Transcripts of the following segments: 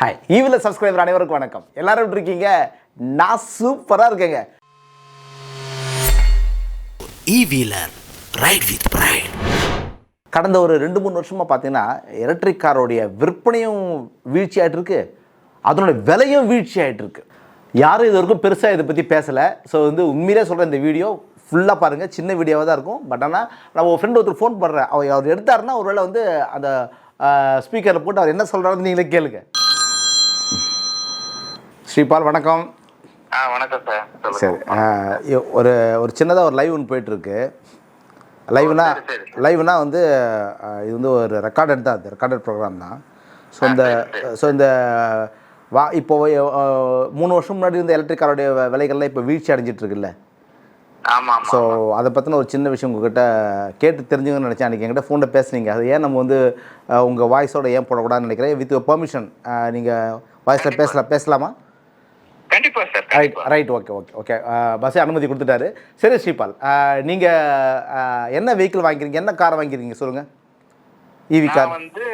Hi evil subscriber அனைவருக்கும் வணக்கம். எல்லாரும் எப்படி இருக்கீங்க? நான் சூப்பராக இருக்கேங்க. E-wheeler ride with pride. கடந்த ஒரு ரெண்டு மூணு வருஷமாக பார்த்தீங்கன்னா எலக்ட்ரிக் காரோடைய விற்பனையும் வீழ்ச்சி ஆயிட்டு இருக்கு. அதனுடைய விலையும் வீழ்ச்சி இருக்கு. யாரும் இது வரைக்கும் பெருசாக இதை பற்றி பேசலை. ஸோ வந்து உண்மையிலே சொல்கிற இந்த வீடியோ ஃபுல்லாக பாருங்கள் சின்ன வீடியோவாக தான் இருக்கும். பட் ஆனால் நான் ஒரு ஃப்ரெண்ட் ஒருத்தர் ஃபோன் பண்ணுறேன் அவர் அவர் எடுத்தாருன்னா ஒருவேளை வந்து அந்த ஸ்பீக்கரில் போட்டு அவர் என்ன சொல்கிறாருன்னு நீங்களே கேளுங்க. ஸ்ரீபால் வணக்கம். ஆ வணக்கம் சார். சரி ஒரு ஒரு சின்னதாக ஒரு லைவ் ஒன்று போயிட்டுருக்கு. லைவ்னா. லைவ்னா வந்து இது வந்து ஒரு ரெக்கார்டட் தான் அது ரெக்கார்டட் ப்ரோக்ராம் தான். ஸோ இந்த ஸோ இந்த வா இப்போ மூணு வருஷம் முன்னாடி இருந்த எலக்ட்ரிக் காரோடைய விலைகள்லாம் இப்போ வீழ்ச்சி ஆமா ஸோ அதை பற்றின ஒரு சின்ன விஷயம் உங்ககிட்ட கேட்டு தெரிஞ்சுங்கன்னு நினச்சேன். அன்றைக்கி என்கிட்ட ஃபோனில் பேசுனீங்க. அது ஏன் நம்ம வந்து உங்கள் வாய்ஸோட ஏன் போடக்கூடாதுன்னு நினைக்கிறேன். வித் பெர்மிஷன் நீங்கள் வாய்ஸில் பேசலாம் பேசலாமா? கண்டிப்பா sir right right okay okay okay பஸ்ஸே அனுமதி கொடுத்துட்டாரு. சரி ஸ்ரீபால். நீங்கள் என்ன வெஹிக்கிள் வாங்கிக்கிறீங்க? என்ன கார் வாங்கிக்கிறீங்க? சொல்லுங்கள் ஈவி கார் வந்து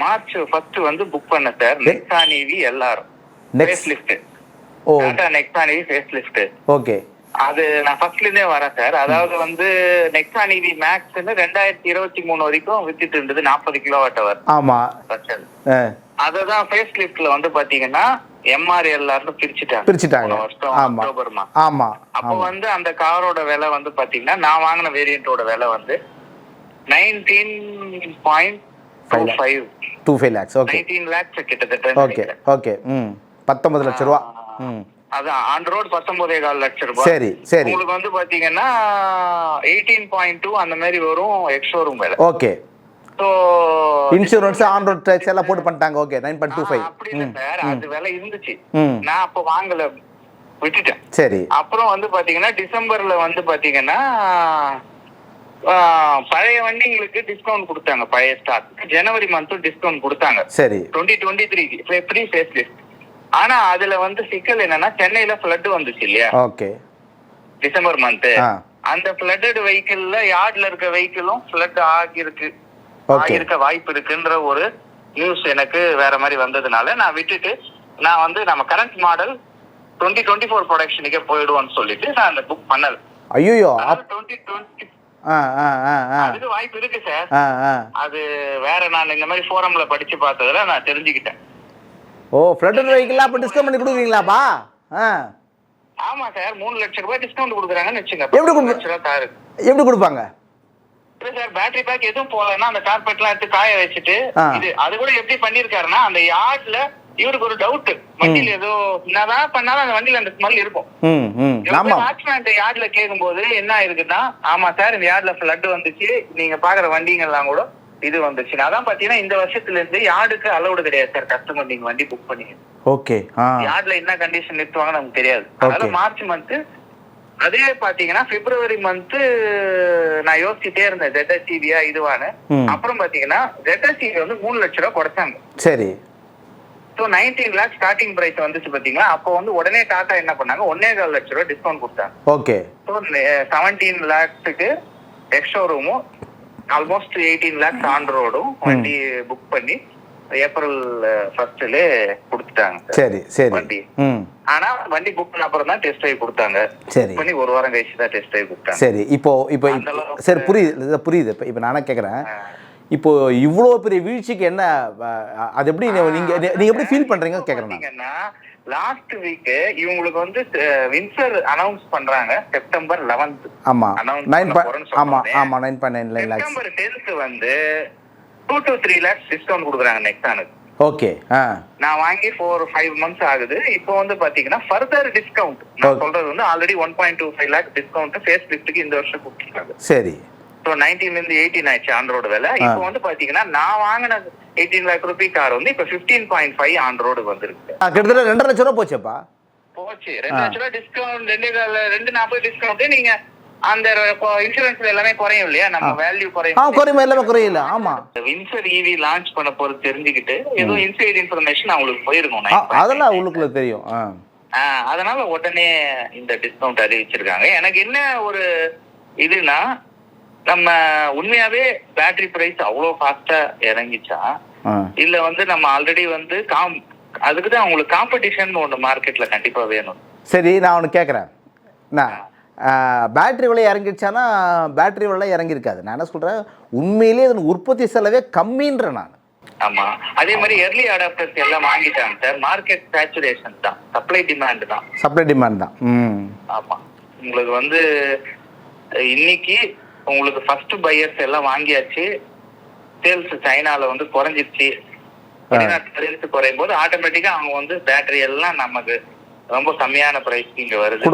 மார்ச் ஃபர்ஸ்ட் வந்து புக் பண்ணேன் sir Nexon EV LR. Facelift oh. Tata Nexon EV facelift okay. அது நான் ஃபர்ஸ்ட்ல இருந்தே வரேன் சார் அதாவது வந்து நெக்ஸான் இவி மேக்ஸ்னு ரெண்டாயிரத்தி இருபத்தி மூணு வரைக்கும் வித்துட்டு இருந்தது நாற்பது கிலோவாட் அவர் ஆமாம் பட்சல் ஆ. அததான் ஃபேஸ் லிஃப்ட்ல வந்து பாத்தீங்கன்னா எம்ஆர்எல்ஆர்னு பிரிச்சுட்டாங்க. பிரிச்சுட்டாங்க. மாசம் ஆமாம் அப்போ வந்து அந்த காரோட விலை வந்து பாத்தீங்கன்னா நான் வாங்கின வேரியண்டோட விலை வந்து nineteen point two five two five lakhs okay nineteen lakhs கிட்டத்தட்ட ஓகே ஓகே ம். பத்தொன்பது லட்ச ரூபா. ம். அதான் ஆன் ரோட் பத்தொன்பதே கால் லட்சம் ரூபாய் சரி சரி. உங்களுக்கு வந்து பாத்தீங்கன்னா எயிட்டீன் பாயிண்ட் டூ அந்த மாதிரி வரும் எக்ஸ் ஷோரூம் விலை. Okay so insurance on road tax எல்லாம் போட்டு பண்ணிட்டாங்க. Okay nine point two five அப்படி இல்லை சார். அது விலை இருந்துச்சு. நான் அப்போ வாங்கல. விட்டுட்டேன். சரி. அப்புறம் வந்து பாத்தீங்கன்னா டிசம்பர்ல வந்து பாத்தீங்கன்னா பழைய வண்டிங்களுக்கு டிஸ்கவுண்ட் கொடுத்தாங்க. பழைய ஸ்டாக் ஜனவரி மந்த்தும் டிஸ்கவுண்ட் கொடுத்தாங்க. சரி. Twenty twenty three pre face lift ஆனா அதுல வந்து சிக்கல் என்னன்னா சென்னையில ஃபிளட் வந்துச்சு இல்லையா? ஓகே டிசம்பர் மந்த் அந்த ஃபிளட்டட் வெஹிக்கிள்ல யார்ட்ல இருக்க வெஹிக்கிளும் ஃபிளட் ஆகியிருக்கு. ஆகியிருக்க வாய்ப்பு இருக்குன்ற ஒரு நியூஸ் எனக்கு வேற மாதிரி வந்ததுனால நான் விட்டுட்டு நான் வந்து நம்ம current model twenty twenty four ப்ரொடக்ஷனுக்கே போயிடுவோம்னு சொல்லிட்டு நான் அந்த புக் பண்ணல. அப் டுவெண்ட்டி டுவெண்ட்டி அதுக்கு வாய்ப்பு இருக்கு சார். அது வேற நான் இந்த மாதிரி ஃபோரம்ல படிச்சு பார்த்ததுல நான் தெரிஞ்சுக்கிட்டேன். ஓ ஃப்ளட்டட் வெஹிக்கிளாக அப்போ டிஸ்கவுண்ட் பண்ணி கொடுக்குறீங்களாப்பா? ஆமா சார் மூணு லட்சம் ரூபாய் டிஸ்கவுண்ட் கொடுக்குறாங்கன்னு வச்சுங்க எப்படி கொடுப்பாங்க? இல்ல சார் பேட்டரி பேக் எதுவும் போகலன்னா அந்த கார்பெட் எல்லாம் எடுத்து காய வச்சுட்டு. இது அது கூட எப்படி பண்ணிருக்காருன்னா அந்த யார்ட்ல இவருக்கு ஒரு டவுட் வண்டியில ஏதோ என்னதான் பண்ணாலும் அந்த வண்டியில அந்த ஸ்மெல் இருக்கும். வாட்ச்மேன் யார்ட்ல கேட்கும்போது என்ன ஆயிருக்குன்னா ஆமா சார் இந்த யார்ட்ல ஃபிளட் வந்துச்சு. நீங்க பாக்குற வண்டிங்க எல்லாம் கூட இது வந்துச்சு. அதான் பாத்தீங்கன்னா இந்த வருஷத்துல இருந்து யார்டுக்கு அலௌடு கிடையாது சார் கஸ்டமர் நீங்க வண்டி புக் பண்ணீங்க ஓகே யார்ட்ல என்ன கண்டிஷன் நிறுத்துவாங்கன்னு நமக்கு தெரியாது. அதனால. மார்ச் மந்த் அதே பாத்தீங்கன்னா பிப்ரவரி மந்த் நான் யோசிச்சுட்டே இருந்தேன் இதுவான்னு. ம். அப்புறம் பாத்தீங்கன்னா ZSCV வந்து மூணு லட்ச ரூபாய் குறைச்சாங்க. சரி. So nineteen lakh starting price வந்துச்சு பாத்தீங்களா? அப்போ வந்து உடனே டாடா என்ன பண்ணாங்க? ஒன்னே கால் லட்ச ரூபாய் டிஸ்கவுண்ட் கொடுத்தாங்க. ஓகே. ஸோ செவன்டீன் லேக்ஸுக்கு எக்ஸ் ஷோரூமும் ஆல்மோஸ்ட் எயிட்டீன் லேக்ஸ் ஆன் ரோடும் வண்டி புக் பண்ணி ஏப்ரல் ஃபர்ஸ்ட்ல கொடுத்துட்டாங்க. சரி. சரி வண்டி. ஆனா வண்டி புக் பண்ண அப்புறம் தான் டெஸ்ட் ட்ரைவ் கொடுத்தாங்க. சரி. பண்ணி ஒரு வாரம் கழிச்சு தான் டெஸ்ட் ட்ரைவ் கொடுத்தாங்க. சரி இப்போ இப்போ சரி புரியுது புரியுது. இப்போ இப்போ நானே கேட்குறேன் இப்போ இவ்வளோ பெரிய வீழ்ச்சிக்கு என்ன அது எப்படி நீங்க நீங்க எப்படி ஃபீல் நான். பாத்தீங்கன்னா லாஸ்ட் வீக் இவங்களுக்கு வந்து வின்சர் அனௌன்ஸ் பண்றாங்க. செப்டம்பர் லெவன்த் ஆமா. நைன் ஆமா. ஆமா nine point nine lakhs September tenth வந்து two to three lakhs discount கொடுக்குறாங்க நெக்ஸானுக்கு ஓகே நான் வாங்கி ஃபோர் ஃபைவ் மந்த்ஸ் ஆகுது. இப்போ வந்து பாத்தீங்கன்னா ஃபர்தர் டிஸ்கவுண்ட் நான். சொல்றது வந்து already one point two five lakh discount face லிஃப்ட்டுக்கு இந்த வருஷம் கொடுத்துருக்காங்க. சரி. ஸோ நைன்டீன்ல இருந்து எயிட்டீன் ஆயிடுச்சு ஆன் ரோடு விலை இப்போ வந்து பாத்தீங்கன்னா நான் வாங்கின எயிட்டீன் லேக் ருபி கார் வந்து இப்போ fifteen point five on road வந்திருக்கு. கிட்டத்தட்ட ரெண்டரை லட்ச ரூபா போச்சேப்பா. போச்சு. ரெண்டு லட்ச ரூபாய் டிஸ்கவுண்ட் ரெண்டு ரெண்டு நாற்பது டிஸ்கவுண்ட் நீங்க அந்த இன்சூரன்ஸ்ல எல்லாமே குறையும் இல்லையா? நம்ம வேல்யூ ஆ குறையும். குறையுமா? எல்லாமே குறையில. ஆமா. வின்சர் இவி லான்ச் பண்ண போறது தெரிஞ்சுக்கிட்டு ஏதோ இன்சைட் இன்ஃபர்மேஷன் அவங்களுக்கு போயிருக்கும். ஆ, 9.5. அதெல்லாம் உள்ளுக்குள்ள தெரியும். அதனால உடனே இந்த டிஸ்கவுண்ட் அறிவிச்சிருக்காங்க எனக்கு என்ன ஒரு இதுனா நம்ம உண்மையாவே பேட்டரி பிரைஸ் அவ்வளோ ஃபாஸ்டா இறங்கிச்சா இல்ல வந்து நம்ம ஆல்ரெடி வந்து காம் அதுக்கு தான் உங்களுக்கு காம்படிஷன் ஒன்று மார்க்கெட்ல கண்டிப்பா வேணும். சரி நான் ஒன்று கேட்குறேன் நான். பேட்டரி விலை இறங்கிடுச்சானா பேட்டரி விலை இறங்கியிருக்காது. நான் என்ன சொல்கிறேன் உண்மையிலேயே இதன் உற்பத்தி செலவே கம்மின்றேன் நான். ஆமா. அதே மாதிரி எர்லி அடாப்டர்ஸ் எல்லாம் வாங்கிட்டாங்க சார். மார்க்கெட் சேச்சுரேஷன் தான். சப்ளை டிமாண்ட் தான். சப்ளை டிமாண்ட் தான். ஆமா. உங்களுக்கு வந்து இன்னைக்கு உங்களுக்கு ஃபர்ஸ்ட் பையர்ஸ் எல்லாம் வாங்கியாச்சு. சேல்ஸ் சைனால வந்து குறைஞ்சிருச்சு. வெளிநாட்டு குறையும் போது ஆட்டோமேட்டிக்கா அவங்க வந்து பேட்டரி எல்லாம் நமக்கு ரொம்ப கம்மியான பிரைஸ்க்கு இங்க வருது.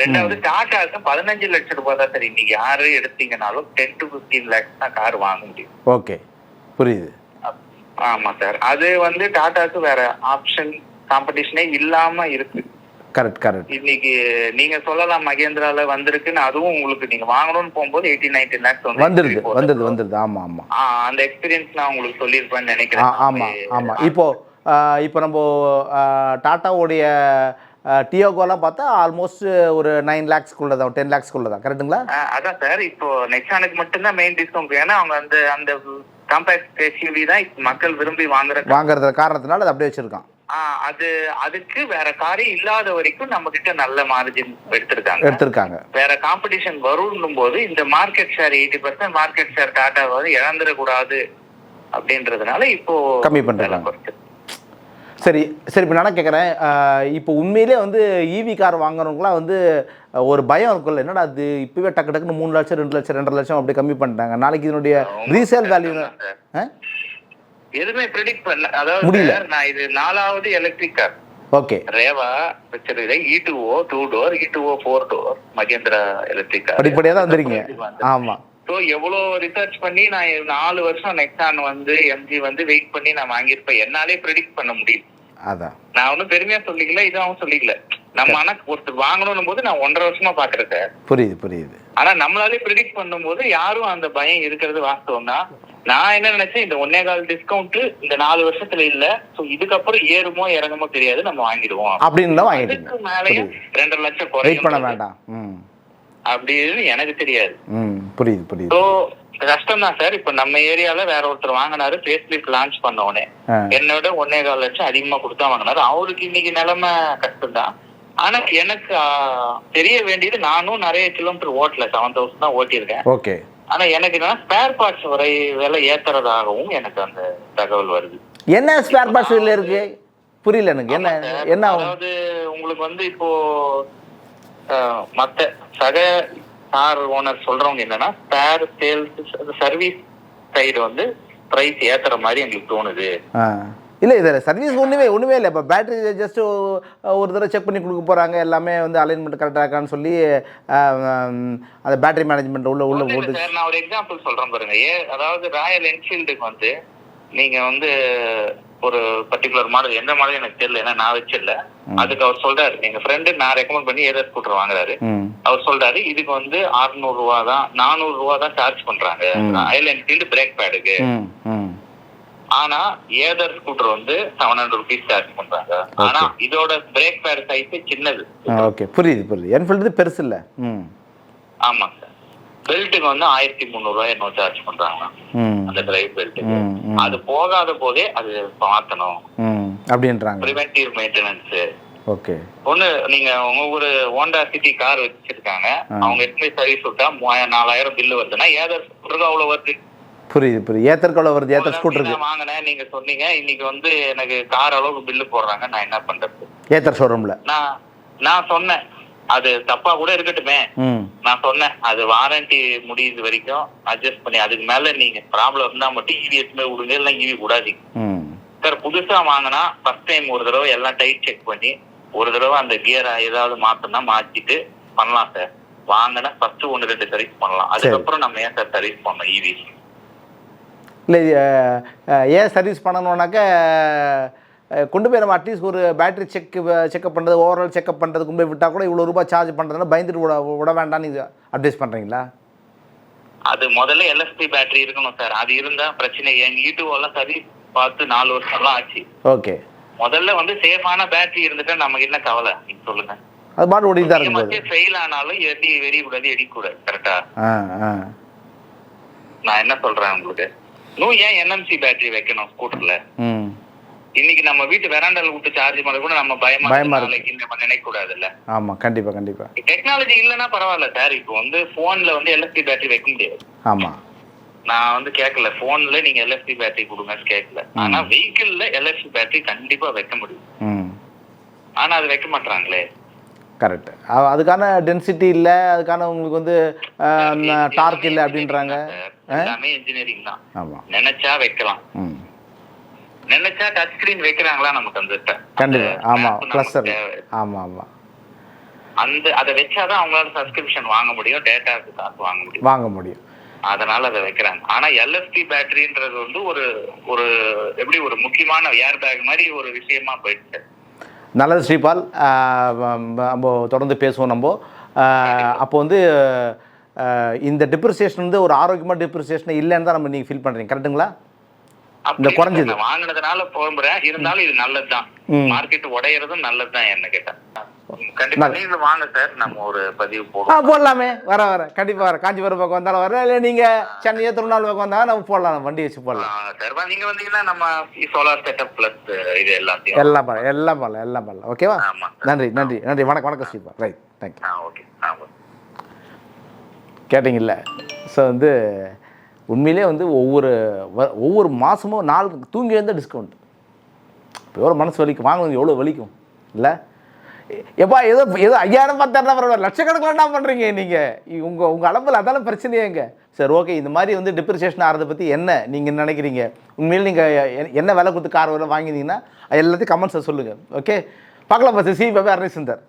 ரெண்டாவது டாட்டாக்கு பதினஞ்சு லட்சம் ரூபாய் தான் சார். இன்னைக்கு யாரு எடுத்தீங்கனாலும் டென் டு பிப்டீன் லேக்ஸ் தான் கார் வாங்க முடியும். ஓகே புரியுது. ஆமா சார் அது வந்து டாட்டாக்கு வேற ஆப்ஷன் காம்படிஷனே இல்லாம இருக்கு. கரெக்ட் கரெக்ட் இன்னைக்கு நீங்க சொல்லலாம் மகேந்திரால வந்திருக்குன்னு அதுவும் உங்களுக்கு நீங்க வாங்கணும்னு போகும்போது எயிட்டி நைன்டி லேக்ஸ் வந்து வந்துடுது வந்துடுது வந்துடுது ஆமாம் ஆமாம் ஆ, அந்த எக்ஸ்பீரியன்ஸ் நான் உங்களுக்கு சொல்லியிருப்பேன்னு நினைக்கிறேன். ஆமாம் ஆமாம் இப்போ இப்போ நம்ம டாட்டாவுடைய டியோகோலாம் பார்த்தா ஆல்மோஸ்ட் ஒரு நைன் லேக்ஸ்க்குள்ள தான் டென் லேக்ஸ்க்குள்ள தான் கரெக்ட்டுங்களா அதான் சார் இப்போ நெக்ஸானுக்கு மட்டும்தான் மெயின் டிஸ்கவுண்ட் ஏன்னா அவங்க அந்த அந்த காம்பேக்ட் எஸ்யூவி தான் மக்கள் விரும்பி வாங்குற வாங்குறது காரணத்தினால அது அப்படியே வச்சிருக்கான். அது அதுக்கு வேற காரே இல்லாத வரைக்கும் நம்ம கிட்ட நல்ல மார்ஜின் எடுத்திருக்காங்க. எடுத்திருக்காங்க. வேற காம்படிஷன் வரும்னும் போது இந்த market share eighty percent market share Tata வந்து இழந்துடக்கூடாது அப்படின்றதுனால இப்போ கம்மி பண்றாங்க. சரி சரி இப்போ நான் கேட்குறேன் இப்போ உண்மையிலே வந்து ஈவி கார் வாங்குறவங்களாம் வந்து ஒரு பயம் இருக்கும்ல. என்னடா அது இப்போவே டக்கு டக்குன்னு மூணு லட்சம் ரெண்டு லட்சம் ரெண்டரை லட்சம் அப்படி கம்மி பண்ணிட்டாங்க. நாளைக்கு இதனுடைய ரீசேல் வேல்யூ எதுவுமே ப்ரிடிக்ட் பண்ண அதாவது முடியல. நான் இது நாலாவது எலக்ட்ரிக் கார் ஓகே. ரேவா வச்சிருக்கேன் E two door E two O four door Mahindra electric car படிப்படியாக தான் வந்துருங்க ஆமாம் ஸோ எவ்வளோ ரிசர்ச் பண்ணி நான் நாலு வருஷம் நெக்ஸான் வந்து எம்ஜி வந்து வெயிட் பண்ணி நான் வாங்கியிருப்பேன். என்னாலே ப்ரிடிக்ட் பண்ண முடியும் அதான். நான் ஒன்றும் பெருமையா சொல்லிக்கல இதாவும் சொல்லிக்கல. நம்ம ஆனா ஒருத்தர் வாங்கணும் போது நான் ஒன்றரை வருஷமா பாக்குறேன் சார் புரியுது புரியுது. ஆனா நம்மளாலே ப்ரிடிக்ட் பண்ணும்போது யாரும் அந்த பயம் இருக்கிறது வாஸ்தவம் தான் நான் என்ன நினைச்சேன் இந்த ஒன்னே கால் டிஸ்கவுண்ட் இந்த நாலு வருஷத்துல இல்ல சோ இதுக்கப்புறம் ஏறுமோ இறங்குமோ தெரியாது நம்ம வாங்கிடுவோம். அப்படின்னு அதுக்கு மேலயும் ரெண்டரை லட்சம் வெயிட் பண்ண வேண்டாம். அப்படின்னு எனக்கு தெரியாது. புரியுது புரியுது. கஷ்டம் தான் சார். இப்ப நம்ம ஏரியால வேற ஒருத்தர் வாங்கினாரு ஃபேஸ் லிஃப்ட் லான்ச் பண்ண உடனே என்னோட ஒன்னே கால் லட்சம் அதிகமா கொடுத்தா வாங்கினாரு. அவருக்கு இன்னைக்கு நிலைமை கஷ்டம் தான் ஆனா எனக்கு தெரிய வேண்டியது நானும் நிறைய கிலோமீட்டர் ஓட்டல செவன் தௌசண்ட் தான் ஓட்டியிருக்கேன். ஓகே. ஆனா எனக்கு என்னன்னா ஸ்பேர் பார்ட்ஸ் வரை விலை ஏத்துறதாகவும் எனக்கு அந்த தகவல் வருது. என்ன ஸ்பேர் பார்ட்ஸ் இருக்கு? புரியல எனக்கு. என்ன. என்ன? அதாவது உங்களுக்கு வந்து இப்போ மத்த சக கார் ஓனர் சொல்றவங்க என்னன்னா ஸ்பேர் சேல்ஸ் சர்வீஸ் சைடு வந்து பிரைஸ் ஏத்துற மாதிரி எங்களுக்கு தோணுது. இல்லை இதில் சர்வீஸ் ஒன்றுமே ஒன்றுமே இல்லை. இப்போ பேட்டரி ஜஸ்ட்டு ஒரு தடவை செக் பண்ணி கொடுக்க போகிறாங்க எல்லாமே வந்து அலைன்மெண்ட் கரெக்டாக இருக்கான்னு சொல்லி அந்த பேட்டரி மேனேஜ்மெண்ட் உள்ள உள்ள ஒண்ணும் போட்டு நான் ஒரு எக்ஸாம்பிள் சொல்றேன் பாருங்க. ஏ அதாவது ராயல் என்ஃபீல்டுக்கு வந்து நீங்க வந்து ஒரு பர்டிகுலர் மாடல் எந்த மாடல் எனக்கு தெரியல ஏன்னா நான் வச்சிடல. அதுக்கு அவர் சொல்றாரு எங்க ஃப்ரெண்டு நான் ரெக்கமெண்ட் பண்ணி ஏதர் ஸ்கூட்டர் வாங்குறாரு. அவர் சொல்றாரு இதுக்கு வந்து 600 ரூபா தான் நானூறு ரூபா தான் சார்ஜ் பண்றாங்க. ராயல் என்ஃபீல்டு பிரேக் பேடுக்கு ஆனா ஏதர் ஸ்கூட்டர் வந்து செவன் ஹண்ட்ரட் ருபீஸ் சார்ஜ் பண்றாங்க. ஆனா இதோட பிரேக் பேட் சைஸ் சின்னது. ஓகே புரியுது புரியுது. என்ஃபீல்டு பெருசு இல்லை. ஆமாங்க. சார் பெல்ட்டுக்கு வந்து ஆயிரத்தி முந்நூறு ரூபாய் என்னோ சார்ஜ் பண்றாங்க அந்த டிரைவ் பெல்ட்டுக்கு. அது போகாத போதே அது மாத்தணும். அப்படின்றாங்க. Preventive maintenance okay. ஒண்ணு நீங்க உங்க ஒரு ஹோண்டா சிட்டி கார் வச்சிருக்காங்க. அவங்க எப்படி சர்வீஸ் விட்டா மூவாயிரம் நாலாயிரம் பில்லு வருதுன்னா ஏதர் ஸ்கூட்டருக்கு அவ்வளவு வருது. புரியுது புரியுது. ஏத்தற்கொள்ள வருது ஏத்தர் ஸ்கூட்டருக்கு வாங்கினேன் நீங்க சொன்னீங்க. இன்னைக்கு வந்து எனக்கு கார் அளவுக்கு பில்லு போடுறாங்க. நான் என்ன பண்றது? ஏத்தர் ஷோரூமில் நான் நான் சொன்னேன். அது தப்பா கூட இருக்கட்டுமே. நான் சொன்னேன் அது வாரண்டி முடியுது வரைக்கும் அட்ஜஸ்ட் பண்ணி அதுக்கு மேல நீங்க ப்ராப்ளம் இருந்தா மட்டும் இவி எடுத்துமே விடுங்க இல்லை இவி விடாதீங்க. ம். சார் புதுசா வாங்கினா ஃபர்ஸ்ட் டைம் ஒரு தடவை எல்லாம் டைட் செக் பண்ணி ஒரு தடவை அந்த கியரை ஏதாவது மாத்தணும்னா மாத்திட்டு பண்ணலாம் சார். வாங்கினா ஃபர்ஸ்ட் ஒன்று ரெண்டு சர்வீஸ் பண்ணலாம். அதுக்கப்புறம் நம்ம ஏன் சார் சர்வீஸ் பண்ணோம் E இவி இல்லை ஏன் சர்வீஸ் பண்ணணுன்னாக்க அஹ், கொண்டு போய் நம்ம அட்லீஸ்ட் ஒரு பேட்டரி செக் செக்அப் பண்ணுறது ஓவரால் செக்அப் பண்ணுறதுக்கு கொண்டு போய் விட்டால் கூட இவ்வளோ ரூபாய் சார்ஜ் பண்ணுறதுனா பயந்துட்டு விட விட வேண்டாம்னு நீங்கள் அட்வைஸ் பண்ணுறீங்களா அது முதல்ல எல்எஸ்பி பேட்டரி இருக்கணும் சார் அது இருந்தா பிரச்சனை என் யூடியூப் எல்லாம் சர்வீஸ் பார்த்து நாலு வருஷம்லாம் ஆச்சு. ஓகே முதல்ல வந்து சேஃபான பேட்டரி இருந்துட்டா நமக்கு என்ன கவலை? சொல்லுங்க. அது பாட்டு ஓடிட்டு தான் இருக்குது. ஃபெயில் ஆனாலும் எடி வெறிக்கூடாது எடிக்கூடாது கரெக்டா நான் என்ன சொல்றேன் உங்களுக்கு? இன்னும் ஏன் என்எம்சி பேட்டரி வைக்கணும் ஸ்கூட்டர்ல இன்னைக்கு நம்ம வீட்டு வெராண்டால விட்டு சார்ஜ் பண்ண கூட நம்ம பயமா பயமா இருக்கு. நம்ம நினைக்க கூடாதுல்ல ஆமாம் கண்டிப்பாக கண்டிப்பாக டெக்னாலஜி இல்லைன்னா பரவாயில்ல சார் இப்போ வந்து போன்ல வந்து எல்எஃப்டி பேட்டரி வைக்க முடியாது. ஆமாம் நான் வந்து கேட்கல. போன்ல நீங்க எல்எஃப்டி பேட்டரி கொடுங்கன்னு கேட்கல. ஆனா வெஹிக்கிள்ல எல்எஃப்டி பேட்டரி கண்டிப்பா வைக்க முடியும். ம். ஆனா அது வைக்க மாட்டாங்களே கரெக்ட் அதுக்கான டென்சிட்டி இல்லை அதுக்கான உங்களுக்கு வந்து டார்க் இல்லை அப்படின்றாங்க. எல்லாமே இன்ஜினியரிங் தான். நினைச்சா வைக்கலாம். ம். நினைச்சா டச் ஸ்கிரீன் வைக்கிறாங்களா நமக்கு app நமக்கு ப்ளஸ்ஸர் தேவை. ஆமாம் ஆமாம் அந்த அதை வச்சாதான் அவங்களால சப்ஸ்கிரிப்ஷன் வாங்க முடியும் டேட்டாக்கு காசு வாங்க முடியும். வாங்க முடியும். அதனால அதை வைக்கிறாங்க. ஆனா எல்எஃப்டி பேட்டரின்றது வந்து ஒரு ஒரு எப்படி ஒரு முக்கியமான ஏர் பேக் மாதிரி ஒரு விஷயமா போயிடுச்சு. நல்லது ஸ்ரீபால். நம்ம தொடர்ந்து பேசுவோம் நம்ம. அப்போ வந்து இந்த டிப்ரிசியேஷன் வந்து ஒரு ஆரோக்கியமான டிப்ரிசியேஷன் இல்லைன்னு தான் நம்ம நீங்கள் ஃபீல் பண்ணுறீங்க கரெக்டுங்களா இந்த குறைஞ்சது. வாங்கினதுனால போகிறேன் இருந்தாலும் இது நல்லதுதான். மார்க்கெட் உடையறதும் நல்லதுதான் என்ன கேட்டா. கண்டிப்பா வாங்க சார். நம்ம ஒரு பதிவு போடுவோம். போடலாமே. வர வர. கண்டிப்பாக வர. காஞ்சிபுரம் பக்கம் வந்தாலும் வரேன் இல்லை நீங்கள் சென்னையோ திருநாள் பக்கம் வந்தாலும் நம்ம போடலாம். வண்டி வச்சு போடலாம். சார். நீங்க வந்தீங்கன்னா நம்ம சோலார் செட்டப் பிளஸ் இது எல்லாத்தையும் எல்லாம் பண்ணலாம். எல்லாம் பண்ணலாம். எல்லாம் பண்ணலாம். ஓகேவா. நன்றி நன்றி நன்றி. வணக்கம் வணக்கம் Sripal right thank you okay கேட்டிங்கல்ல? So வந்து உண்மையிலே வந்து ஒவ்வொரு வ- ஒவ்வொரு மாதமும் நாள் தூங்கி எழுந்த டிஸ்கவுண்ட் இப்போ எவ்வளோ மனசு வலிக்கும்? வாங்கணும் எவ்வளோ வலிக்கும்? இல்லை? எப்பா ஏதோ ஏதோ ஐயாயிரம் பத்தாயிரம் பரவாயில்ல. லட்சக்கணக்கில் என்ன பண்ணுறீங்க நீங்கள் உங்கள் உங்கள் அளவில் அதான பிரச்சனையேங்க சரி ஓகே இந்த மாதிரி வந்து டிப்ரிசியேஷன் ஆகிறத பற்றி என்ன நீங்கள் நினைக்கிறீங்க? உண்மையில் நீங்கள் என்ன விலை கொடுத்து கார் விலை வாங்கினீங்கன்னா அது எல்லாத்தையும் கமெண்ட்ஸை சொல்லுங்கள் ஓகே பார்க்கலாம் பஸ் சி பபே அரணி சுந்தர்